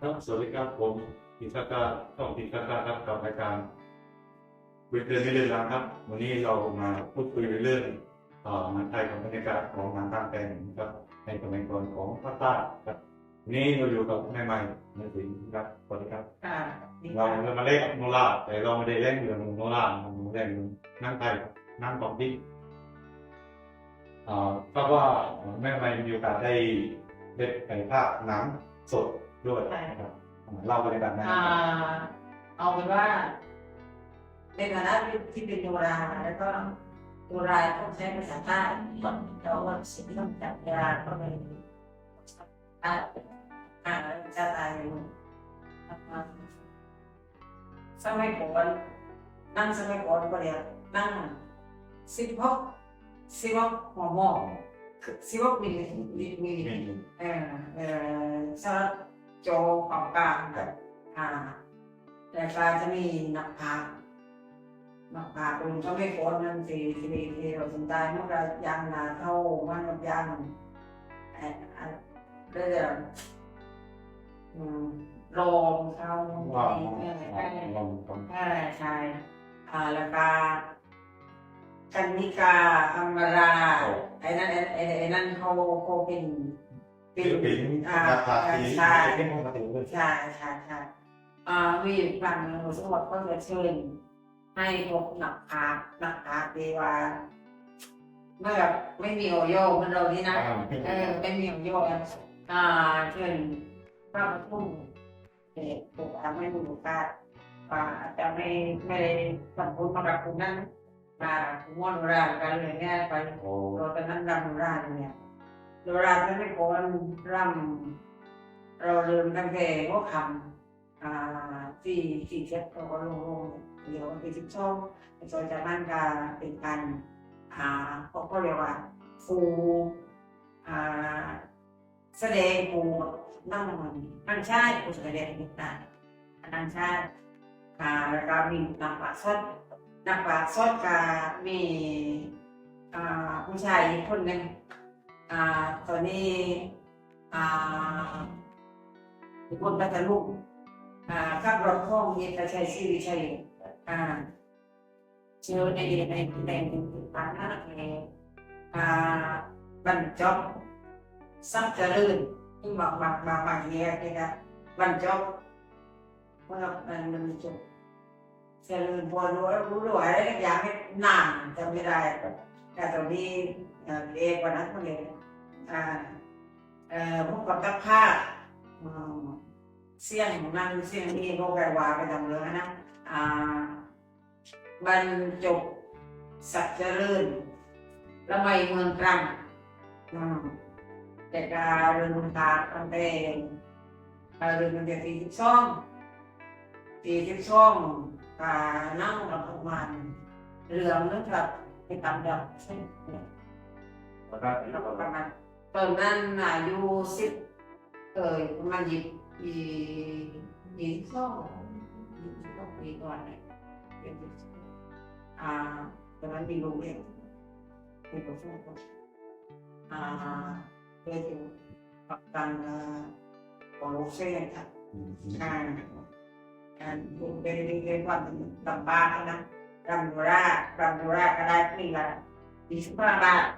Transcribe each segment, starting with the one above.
ครับสวัสดีครับผมอิสกาต้องอิสกาครับกับรายการเวทเดินไม่เดินรังครับ วันนี้เรามาพูดคุยในเรื่องเอ่องานไทยกับบรรยากาศของงานต่างแปลงนะครับในสมัยก่อนของภาคใต้ครับวันนี้เราอยู่กับแม่ใหม่ในสิงห์ครับสวัสดีครับค่ะดีเราค่ะจะมาเล่นโนราแต่เราไม่ได้เล่นเรื่องโนราเราเล่นนั่งไทยนั่งกองที่เอ่อก็ว่าแม่ใหม่มีโอกาสได้เล่นไก่ภาคหนังสด ด้วยนะครับเล่าบรรยากาศนั้นอ่าเอาเป็นว่าในฐานะที่เป็นโนราแล้วก็โนราต้องใช้ภาษาใต้ก่อนแต่ว่าสิ่งที่ต้องจับเวลาก็เลยอ่าอ่าจะตายสมัยก่อนนั่งสมัยก่อนก็เรียกนั่งสิบหกสิบหกหัวหม้อสิบหกมิลลิมิลลิเออเออสำหรับ โจของกลางแบบอ่า แต่กลาจะมีนักพากนักพากย์คุณก็ไม่โกนนั่นสิสิริที่เราสนใจเมันก็ยังนาเท่ามันกับยังเออเออเรื่องอืมเท่าว่าเออเออลองลองใช่ใช่อ่าแล้วก็กันนิกาอัมราไอ้นั่นไอ้ไอ้นั่นเขาเขาเป็น ศิลปินอ่าราคาสีใช่เป็นปกติเลยใช่ใช่ใช่อ่ามีฝั่งหนูสมบัติก็จะเชิญให้พวกนักพากย์นักพากย์ดีว่าเมื่อแบบไม่มีโอโยเหมันเรานี่นะเออเป็นเหนียวโยกอ่าเช่นพระปทุมเด็กปลูกอาไม่มีโอกาสอ่าจะไม่ไม่ได้สัมพุทธมากับคุณนั้นมาคุณม่อนโบราณกันเลยเนี่ยไปโอ้เราตอนนั้นรำโบราณเนี่ย โบราณไม่ไม่ก่อนรำเราเริ่มตั้งแต่หัวคำอ่าที่ที่เช็ดเราก็ลงลงเดี๋ยวไปสิบช่องจนจากนั้นก็เป็นการอ่าเขาก็เรียกว่าฟูอ่าแสดงปูนั่งมันนั่งชาติปูแสดงต่างๆนั่งชาติอ่าแล้วก็มีนักปราชญ์นักปราชญ์ก็มีอ่าผู้ชายคนหนึ่ง อ่าตอนนี้อ่าอีกคนปัตตาลุกอ่าขับรถห้องเอกชัยศิริชัยอ่าเจอในในในในฐานะในอ่าบรรจบสักเจริญที่บางบางบางบางแยกนี่นะบรรจบเมื่อมันมันจบเจริญพอรู้รู้รู้อะไรอย่างไม่นานจำไม่ได้แต่ตอนนี้เอ่อเอกวันนั้นเขา เลยอ่าเอ่อพวกกับตะภาพอืมเสี่ยงนั่นเสี่ยงนี้ก็ไปว่าไปทำเลยนะบรรจบสักเจริญละไมเมืองตรังแต่การเรืองตาตั้งแต่การเรืองตั้งแต่สี่สิบสองสี่สิบสองกานั่งกับประมาณเรื่องนึกกับไปตามดับใช่ไหมแล้วก็ประมาณ ตอนนั้นอายุสิบเออประมาณยี่ยี่ยี่สิบสองยี่สิบสองปีก่อนเนี่ยเป็นยี่สิบสองอ่าตอนนั้นมีลูกเองมีประสบการณ์อ่าเพื่อที่ปักกันของลูกเส้นค่ะอ่าการดูเป็นเรื่องความลำบากนะรำดูรารำดูราก็ได้ปีละยี่สิบห้าบาทที่เขาเอาไว้ตรงนั้นมาคนคนเรื่องรักกับอ่าต้นเก้าเรือนไม้เป็นการฟิกเป็นการฟิก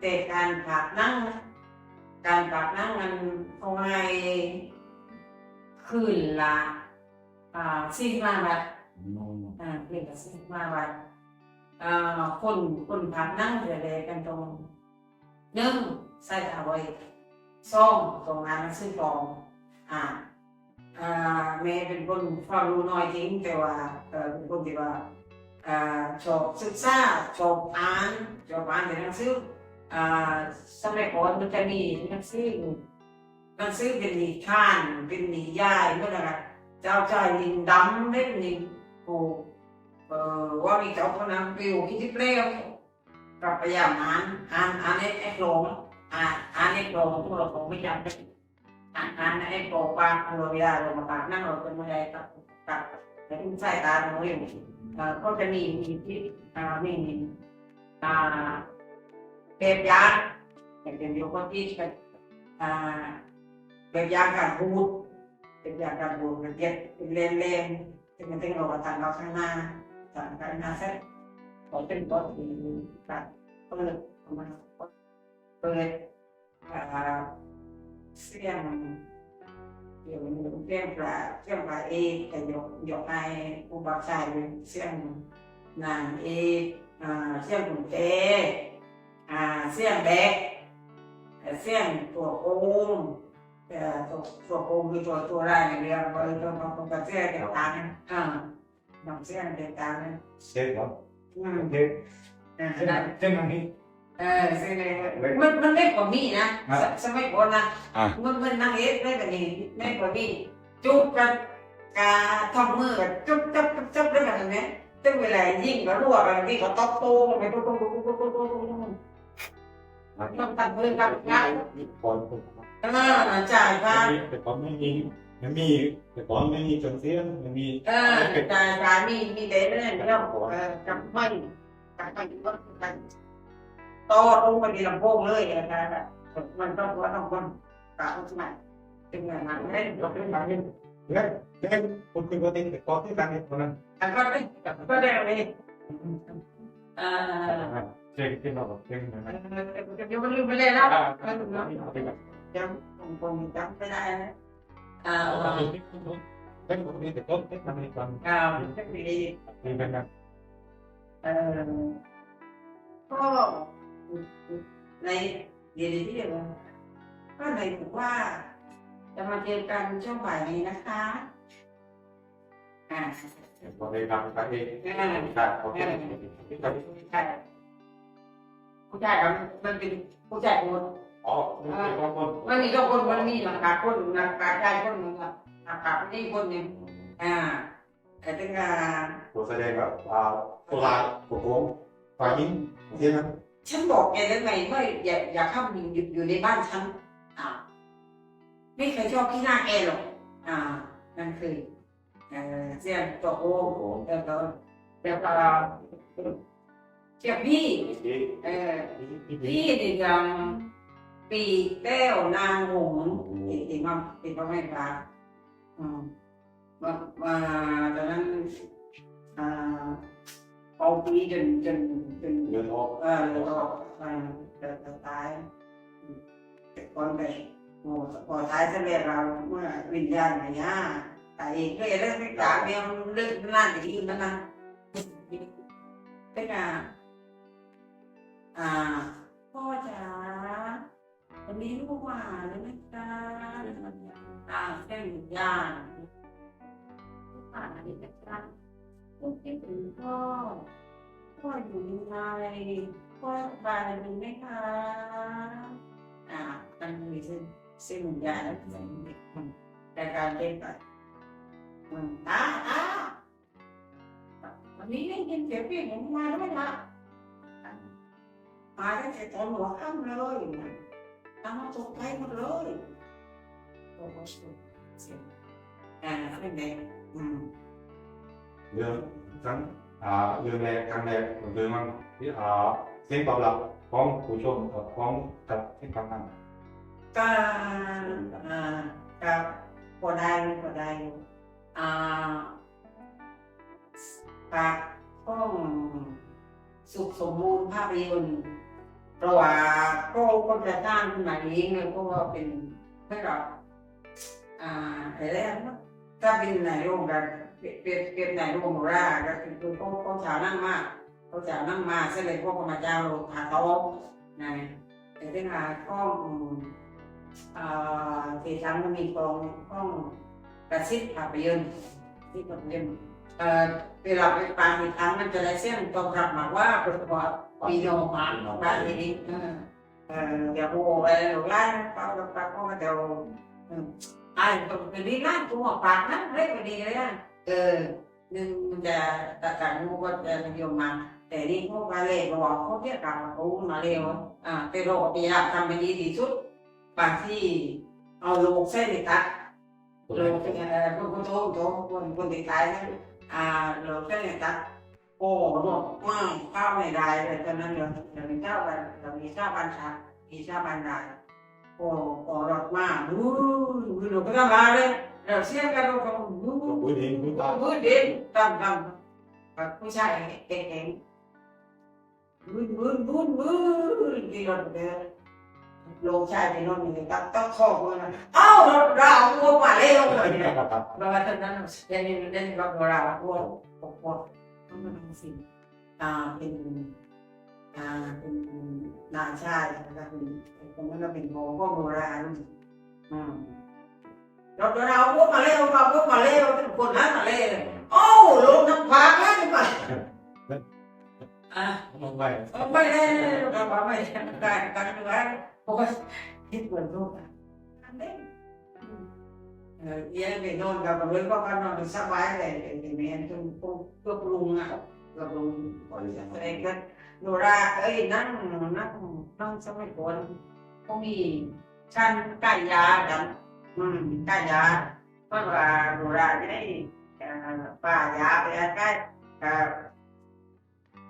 เตะการผักนั่งนะการปรับนั่งมันเอาไงขึ้นละอ่าสี่สิบห้าบาทอ่าขึ้นละสี่สิบห้าบาทอ่าคนคนพักนั่งเฉยวเลยกันตรงหนึ่งใส่เอาไว้สองตรงนั้นซื้อฟองอ่า อ่าแม่เป็นคนความรู้น้อยจริงแต่ว่าเออเป็นคนที่ว่าอ่าชอบศึกษาชอบอ่านชอบอ่านแต่หนังสืออ่าสมัยก่อนมันจะมีหนังสือหนังสือเป็นนิทานเป็นนิยายเมื่อไหร่เจ้าชายลิงดำเล่นึ่งกูเอ่อว่ามีเจ้าคนนั้นไปอยู่ที่ทิพย์เลี้ยวก็พยายามอ่านอ่านอ่านไอ้ไอ้โครงอ่านอ่านไอ้โครงพวกเราคงไม่จำได้ อานอ่านไอ้โครงปางเราเวลาเรมาปากนั่งเราเป็นม่ได้กับกับเอแต่ที่สายตาเราเองเอ่ก็จะมีมีที่อ่ามีอ่าเก็บยาอย่างเดียวก็ที่เป็นอ่าเก็บยาการบูดเก็บยาการบูดเก็บเล่นเล่นๆที่มันต้องเราทางเราข้างหน้าทางข้างหน้าเสร็จพอเป็นต้นที่ตัดเปิดออกมาเปิด เรื่องปลาเรื่องปลาเอกแต่ยกยกให้อุบาชายเสียงนางเอกอ่าเสียงขุนเจอ่าเสียงแบกเสียงตัวโอมตัวตัวโอมคือตัวตัวแรกในเรือพอตัวตัวตัวเสียงเด็กตาเนี่ยอ่าน้องเสียงเด็กตาเนี่ยเซ็ตครับอืมโอเคอ่าเส้นได้เส้นทางนี้เออสียงเลยมันมันเล็กว่ามีนะสมัยก่อนนะมันมันนางเอกได้แบบนี้ได้กว่านี้ จุบกันกาทำมือกันจุบจุบจุบจุบได้แบบนี้ตึ้งเวลายิ่งก็รั่วกันที่เขาตบโตไปปุ๊บปุ๊บปุ๊บปุ๊บปุ๊บปุ๊บปุ๊บต้องตัดมือกับงานก่อนเออจ่ายค่าแต่ก่อนไม่มีไม่มีแต่ก่อนไม่มีจนเสียงไม่มีเออจ่ายจ่ายมีมีเดนเนี่ยเรื่องเออกับไม่กับไม่ก็กันต่อลงไปในลำโพงเลยนะครับมันต้องว่าต้องคนกล่าวใช่ไหม จึงอย่างนั้นเล่นยกเล่นมาเล่นแล้วแล้วคุณคุยปกติแต่ก่อนที่การเนี่ยตอนนั้นอันก็ได้ก็ได้เลยเอ่อเช็คที่เราเช็คนะ จะยังไม่ลืมไปเลยแล้วยังคงคงจำไม่ได้นะอ่าเล่นปกติแต่ก่อนที่การเนี่ยตอนอ่าจะมีมีเป็นแบบเอ่อก็ในเดี๋ยวที่เดียวก็ในถือว่าจะมาเจอกันช่วงบ่ายนี้นะคะอ่าตอนในการการเองอ่าการเขาเองใช่ผู้ชายครับมันเป็นผู้ชายคนอ๋อเป็นคนคนมันมีทุกคนมันมีหลังคาคนหลังคาชายคนหนึ่งอะหลังคานี่คนหนึ่งอ่าแต่ถึงอ่าตัวแสดงแบบอ่าตัวลายตัวโค้งฝ่ายยิงเสียงนะฉันบอกแกแล้วไงว่าอย่าอย่าเข้าอยู่อยู่อยู่ในบ้านฉันอ่า ไม่เคยชอบขี้หน้าแกหรอก อ่า นั่นคือเออเสียงตัวโอ้แล้วก็แล้วก็เสียงพี่ที่เออที่พี่ดิจังปีแก้วนางหงส์ติดติดมาติดมาไม่ปลาอืมมามาตอนนั้นอ่าเอาปีจนจนจนเดินออกเออแล้วก็อ่าเดินตายแต่ก่อนไปโอ้ พอตายสเสร็จเราเมื่อวิญญาณไหนย่าตายเองก็อย่าเลิกไม่กล้าเมียเลิกนั่นอย่างนี้นั่นนะเป็นอะอ่าพ่อจ๋าวันนี้ลูกหวานเลยนะจ๊ะอ่าเส้นยางลูกหวานเลยนะจ๊ะลูกคิดถึงพ่อพ่ออยู่ยังไงพ่อสบายดีไหมคะอ่ามันมีเส้น เส้นย่างแล้วมันแต่การเล่นไปอืมตาตาวันนี้ได้ยินเสียงพี่เห็นมาด้วยนะมาตั้งแต่ตอนหัวค่ำเลยทำมาตกใจหมดเลยโอ้โหเสียงอ่าเป็นไงอืมเรื่องทั้งอ่าเรื่องแรกครั้งแรกผมเจอมันที่อ่าเสียงตอบรับของผู้ชมกับของกับที่ทำงาน ก็อ่ากับพอได้พอได้อ่าปากก้องสุขสมบูรณ์ภาพยนตร์เพราะว่าก็ก็จะสร้างขึ้นมาเองเลยเพราะว่าเป็นให้เราอ่าอะไรนะถ้าเป็นในโรงกันเปรียบเปรียบเปรียบในโรงราก็คือเขาเขาชาวนั่งมากเขาชาวนั่งมาเสร็จเลยพวกมาเจ้าหาโต๊ะนะแต่ที่มาก้ องอ่าที่ทำมันมีกองก้องกระซิบภาพยนตร์ที่ภาพยนตร์เอ่อเวลาไปปาอีกครั้งมันจะได้เสียงตอบรับมาว่าเป็นว่ามีโนมาบ้านนี้เออเออเดี๋ยวโอ้ไปหลงไล่ป้าป้าป้าก็เดี๋ยวอืมไอ้ตรงนี้ร้านตัวปากนะเล็กกว่าดีเลยอะเออหนึ่งมันจะตัดการงูก็จะนิยมมาแต่นี่พวกมาเลยบอกเขาเรียกกันโอ้มาเร็วอ่าแต่เราพยายามทำให้ดีที่สุด บางที่เอาโลกเส้นตัดโลกเป็นอะไรพวกคนโตโตคนคนติดตายนะอ่าเราก็เนี่ยตัดโอ้หมดมากข้าวไม่ได้เลยตอนนั้นเดี๋ยวเดี๋ยวมีเจ้าบันเดี๋ยวมีเจ้าบันชามีเจ้าบันได้โอ้โอ้รถมากดูดูเราก็ทำอะไรเราเสียกันเราก็ดูบุญเห็นบุญตามือเด่นตามตามแบบผู้ชายเก่งๆมือมือมือมือที่เรถเดิน ลงชายไปนอนอยู่ตั้งตั้งคอเลยนะเอ้าเราเราวัวมาเร็วเลยเนี่ยบางท่าตอนนั้นเรียนเรียนกับเราพวกพวกพวกต้องมาทำสิ่งอ่าเป็นอ่าเป็นนาชาตินะครับเป็นเป็นนั้นก็เป็นโมพวโบราณอืมเราเราพวกมาเร็วเราพวกมาเร็วเป็นคนนั้นมาเร็วโอ้ลงน้ำพักแล้วไปอ่าไม่ไม่ได้เราไม่ได้การการเมือง เพราะว่าคิดเหมือนลูกอะทำได้เออเยี่ยไปนอนกับเพื่อนก็ก็นอนสบายเลยทีนี้จนพวกพวกลุงอะกับลุงอะไรกันโนราเอ้ยนั่งนั่งนั่งสมัยก่อนก็มีชั้นกล้ยาดันอืมกล้ยาเพราะว่าโนราจะได้ป่ายาไปใกล้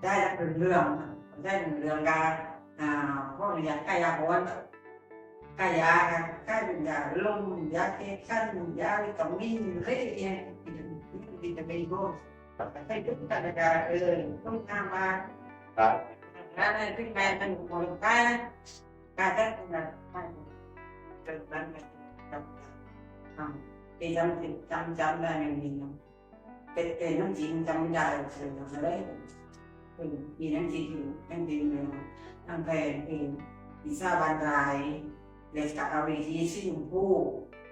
ได้เป็นเรื่องได้เป็นเรื่องการ ya kaya bota kaya kan ya lum ya ke kan ya vitamin re ya vitamin go tapi itu kita ada itu nama karena itu kaitan mereka kata tidak tentang tentang jam jam jam lah yang minum เป็นน้ำจีนจำได้เลยอะไรเป็นน้ำจีนอยู่น้ำจีนเลย อันแพงเป็นพิซซ่าบันไดเลสกับอาวีทีซิ่งผู้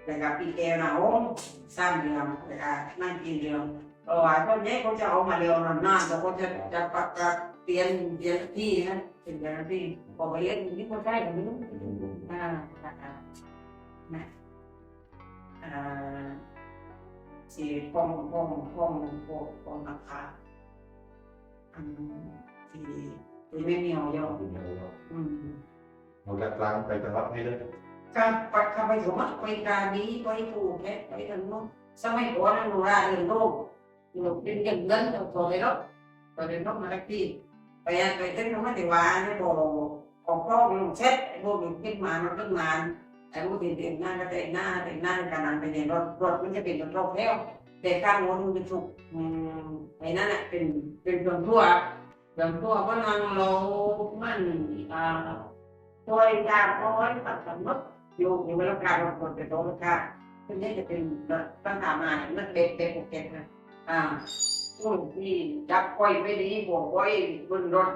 แล้วกับปีเกลนะโอ้สร้างเรียวเลยกับนั่งกินเรียวเอราะว่คนนี้เขาจะเอามาเร็วนานๆแล้วก็จะจะปับเปลี่ยนเปลี่ยนที่นะเปลี่ยนที่พอไปเล่นนี่คนได้หรือไม่รู้อ่านะอ่าสีป้องฟองฟองฟองนะคะอืมที pong pong pong pong nakha si si ไม่มีเอาเยอะอืมเราจะกลางไปจังหวัดให้เลยการปัดคำไปสมัครไปการนี้ไปถูกแค่ไปทางโน้นสมัยก่อนเราได้เรื่องโลกอยู่เป็นเงินเงินเราตัวไปรถตัวเป็นรถมาแท็กซี่ไปไปเต้นมาติวาเนี่ยบอกของพ่อลงเช็ดไอ้พวกมันขึ้นมามันขึ้นมาไอ้พวกเด็กๆหน้าก็เด็กหน้าเด็กหน้าการนั้นไปเนี่ยรถรถมันจะเป็นรถแล้วแต่ข้างบนมันถูกอืมไอ้นั่นแหละเป็นเป็นเรื่องทั่ว อย่างตัวก็นางเรามันช่วยจากอ้อยปัดสำนกอยู่ในเวลาการคนเป็นโรคค่ะซึ่งนี่จะเป็นปัญหาใหม่มันเป็นเป็นโอเคนะอ่าช่วงที่จับก้อยไม่ดีบวกก้ยบนรถ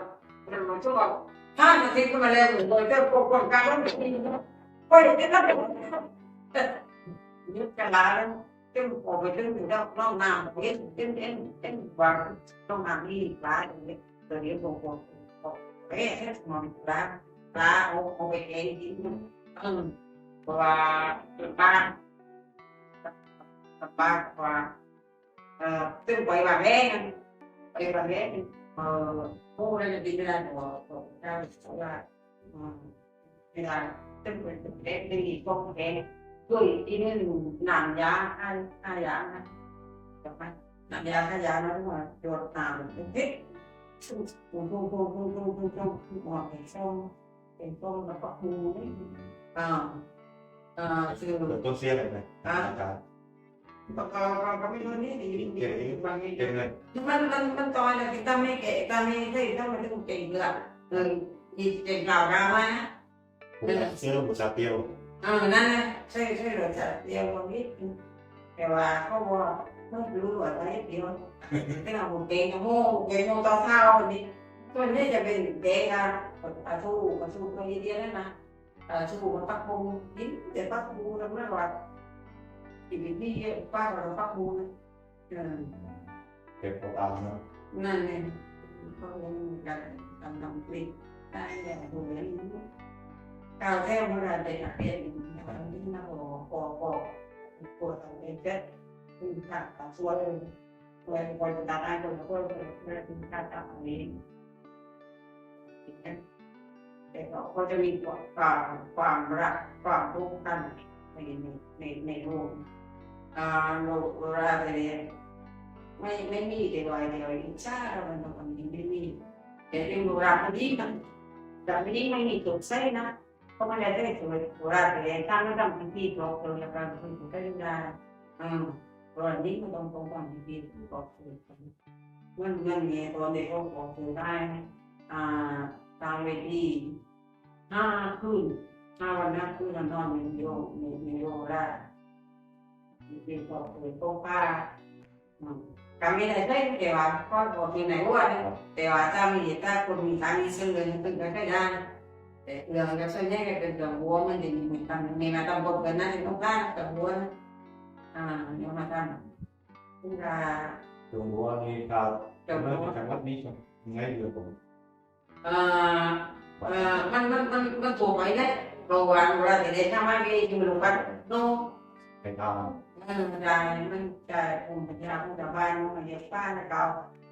มันรถช่วงห้ามาทีก็มาแล้วโดยเจ้าปกป้องการรับผิดก้อยจะรับยึดกันแล้วึงออกไปถึงถึงน้องน้ำเอ็นเอ็นเอ็นเอ็นวางน้องน้ำนี่ปลาอย่างเงี้ย Seria bom, bom, bom. É, é, mano, lá, lá, o rei, lá, lá, lá, lá, tương quậy bà bé quậy bà bé cô đây là đi là của ra là thì là tương quậy tương bé đi con bé cười đi nên làm giá ai ai giá làm giá ai giá nó mà chuột làm hết ปว่าแม่งไปว่าแม่งเอ่อผู้ได้จะกินไม่ได้หัวของเจ้าเพราะว่าอืมเวลาตึ้งไปตึ้งเด็กดีก็แก่ด้วยที่นี่นำยาให้ให้ยานะถูก ไม่รู้ว่าตอนนี้เดียวแต่เรผมเกงโมเกงโม่ตอนเช้าวันนี้ตัวนี้จะเป็นเกงอะอาชูอาชูคนเดียวนั่นนะอาชูมันปักบูยิ้มเดี๋ยปักบูทำหน้าหวัดอีกที่ป้าเราปักบูนะเก็บตามนะนั่นเลยก็ยังกันกำลังปิดได้แย่าดูเลยก้าวแท้เมื่อไรเดนอักเรียนนี้นะบอกบอกบอกปวดอะไรเจ็ คือกะช่วยช่วยบริการได้คนช่วยช่วยการตัดตรงนี้แต่ก็จะมีความความรักความร่วมกันในในในในโลกอ่าโลกราเรียไม่ไม่มีเดียวเดียวอิจฉาเรามันตรงนี้ไม่มีแต่เรื่องโลราคนนี้มันแต่ไม่ได้ไม่มีตกใส่นะเพราะมันจะได้ใส่ตัวโลกราเรียถ้าไม่ทำพิธีตกตัวแล้วก็ไม่ได้อืม จะได้อืมโบราณนี้มันต้องต้องทำพิธีตกตัวมันมันเนี่ยตอนเด็กก็บอกตัวได้อ่าตามเวทีห้าคืนห้าวันห้าคืนนอนในโยในในโยราชพิธีตกตัวโต๊ะผ้า kami dah tahu dewa kau buat ni naik buat dewa kami kita pun minta ni sendiri tu kita dah yang rasanya kita dah buat mana ni minta ni mata buat kena itu kan kita buat ah yang mata sudah ตรงบัวมีข่าวจังหวัดจังหวัดนี้ใช่ไหมเรือผม ah ah man man man man tu baik dah kawan orang dia sama dia cuma lupa no ไปทางได้มันจะภูมิปัญญาของชาวบ้านมันเยอะป้านะเขา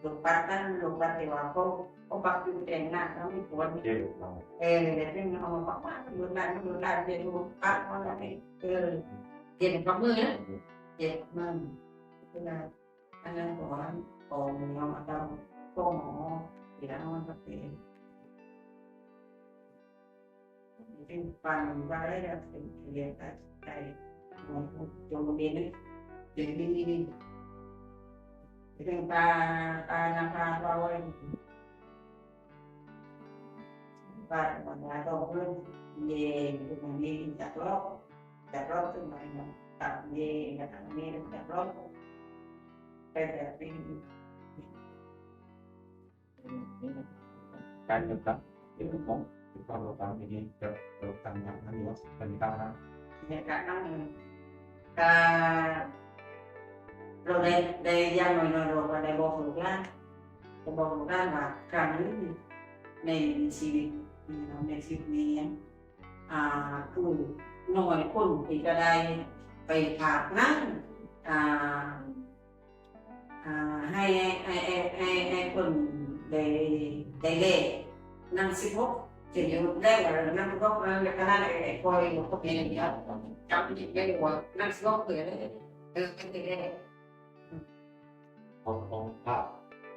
หลุดปัดนั่นหลุดปัดแต่ว่าเขาเขาปักอยู่แต่งหน้าแล้วไม่ปวดเที่ยวเราเออเดี๋ยวนี้เอามาปักว่าหลุดลายหลุดลายเดี๋ยวดูปักว่าอะไรเออเจ็บกับมือนะ เจ็บมันเวลาอันนั้นก่อนกองเอามาทำก็หมอเดี๋ยวมันก็เป็นเป็นฟันว่าได้แล้ว แต่รอดขึ้นมาแบบตัดเยกับตัดเยแต่รอดไปแต่ปีการเงินครับเรื่องของควาเรู้ความดีกับรู้ต่างๆนั่นเอเป็นการนะเนี่ยการนั่งการเราได้ได้ยังหน่อยๆเราก็ได้บอกลูกหลานจะบอกลูกหลานว่าการนี้ในชีวิตในชีวิตนี้อ่าคือ หน่วยคนที่จะได้ไปผากนั่งให้ให้ให้ให้ให้คนได้ได้เล่นั่งสิบหกจะอยู่ได้ว่านั่งสิบหกนั่งขนาดไอ้คอยหมันก็เป็นอย่างนี้จำจิตไม่ได้ว่านั่งสิบหกเลยเออเป็นได้ของของพระ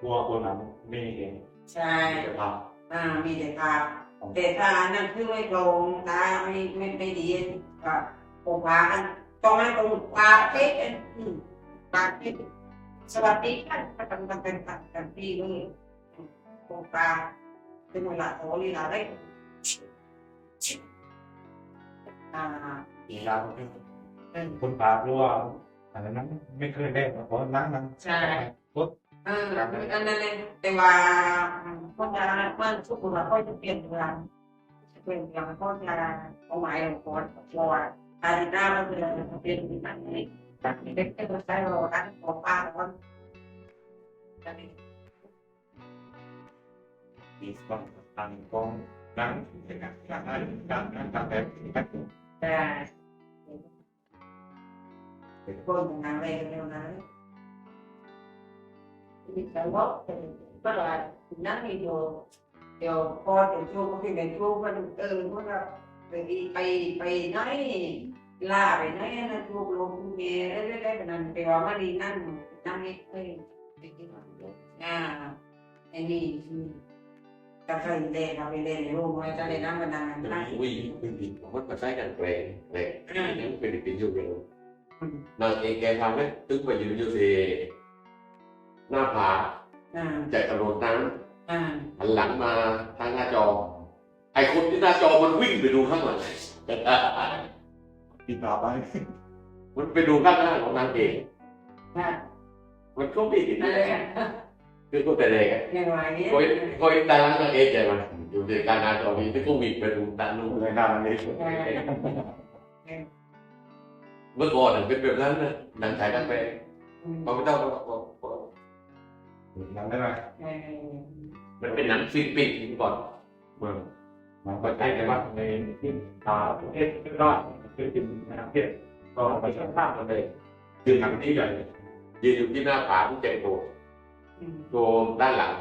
บัวคนนั้นไม่เองใช่จะพาอ่ามีแต่ภาพ แต่ถ้านั่นคือไม่ตรงตาไม่ไม่ไม่ดีก็โอภากันตรงนั้นตรงปากเป๊ะอืมปากเป๊ะสวัสดีค่ะก็ทำกันเป็นปากกันปีเลยโอภาเป็นเวลาโอลีลาได้อ่าอีกแล้วเออคนพารู้ว่าอันนั้นไม่เคยได้เพราะนั่งนั่งใช่ เอออันนั้นเองแต่ว่าคนจะมันทุกคนก็จะเปลี่ยนเวลาเปลี่ยนเวลาก็จะเอาหมายลงก่อนว่าอาทิตย์หน้ามันจะเปลี่ยนที่ไหนจากเด็กก็ใช้เราอันของป้าก่อนจะมีมีสองตันกองนั่งในการการได้การนั่งการแบบแต่คนงานเร็วเร็วนะ มีแต่ว่าก็ว่านั่งอยู่เดี๋ยวพอเดี๋ยวช่วงที่เป็นช่วงมันเออมันแบบไปไปไปไหนลาไปไหนนะลูกลงเมียเรื่อยๆแบบนั้นไปว่ามาดีนั่นนั่งนี่เอ้ยไปกินอ่าไอ้นี่กาแฟเด็กเราไปเล่นในรูปมันจะเล่นน้ำมันนานนั่งวิ่งวิ่งวิ่งมันใช้กันแรงแรงนี่มันเป็นเป็นอยู่กันนางเอกแกทำไหมตึ้งไปยืนอยู่ที่ หน้าผาอ่าจะกระโดดน้อ่าำหันหลังมาทางหน้าจอ ไอ้คนที่หน้าจอมันวิ่งไปดูข้างหลังปีตาไปมันไปดูข้างหน้าของนางเอกอ่ามันก็ไม่เห็นอะไรอะคือก็แต่เด็กยังไงเนี่ยคอยคอยตามนางเอกใจมันอยู่ในการหน้าจอนี้ที่ก็วิ่งไปดูด้านนู้นเลยนานเลยเมื่อก่อนเป็นแบบนั้นนะหนังฉายกันไปพอไม่ต้อง นั่งได้ไหมมันเป็นหนังฟิลิปปินส์ก่อนเมืองมันก็ใช้แต่ว่าในที่ตาประเทศที่รอดคือที่ประเทศก็ไปช่วยภาพกันเลยคือหนังที่ใหญ่ยืนอยู่ที่หน้าผาที่เจ็บโดดโดมด้านหลัง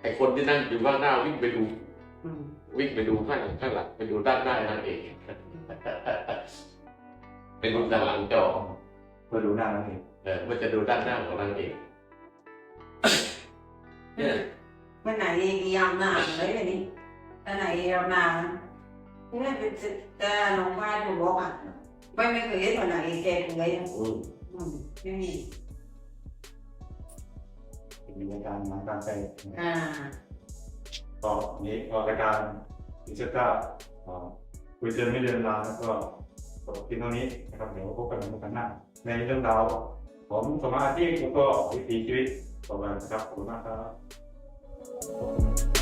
ไอ้คนที่นั่งอยู่ข้างหน้าวิ่งไปดูวิ่งไปดูข้างข้างหลังไปดูด้านหน้านั่นเองไปดูด้านหลังจอเพื่อดูหน้านั่นเองเออมันจะดูด้านหน้าของนางเอกเนี่ยเมื่อไหนยามหนาเลยอันนี้ถ้าไหนยามหนาเนี่ยเป็นแต่น้องป้าถูกบอกอะไม่ไม่เคยเห็นวันไหนแกเลยอืมอืมไม่มีเป็นรายการหนังกลางแปลงนะครับอ่าก็นี้ก็รายการอิสต้าคุยเจอไม่เดินลาแล้วก็จบที่เท่านี้นะครับเดี๋ยวพบกันในครั้งหน้าในเรื่องราวของสมาธิแล้วก็วิถีชีวิต ประมาณนะครับขอบคุณมากครับ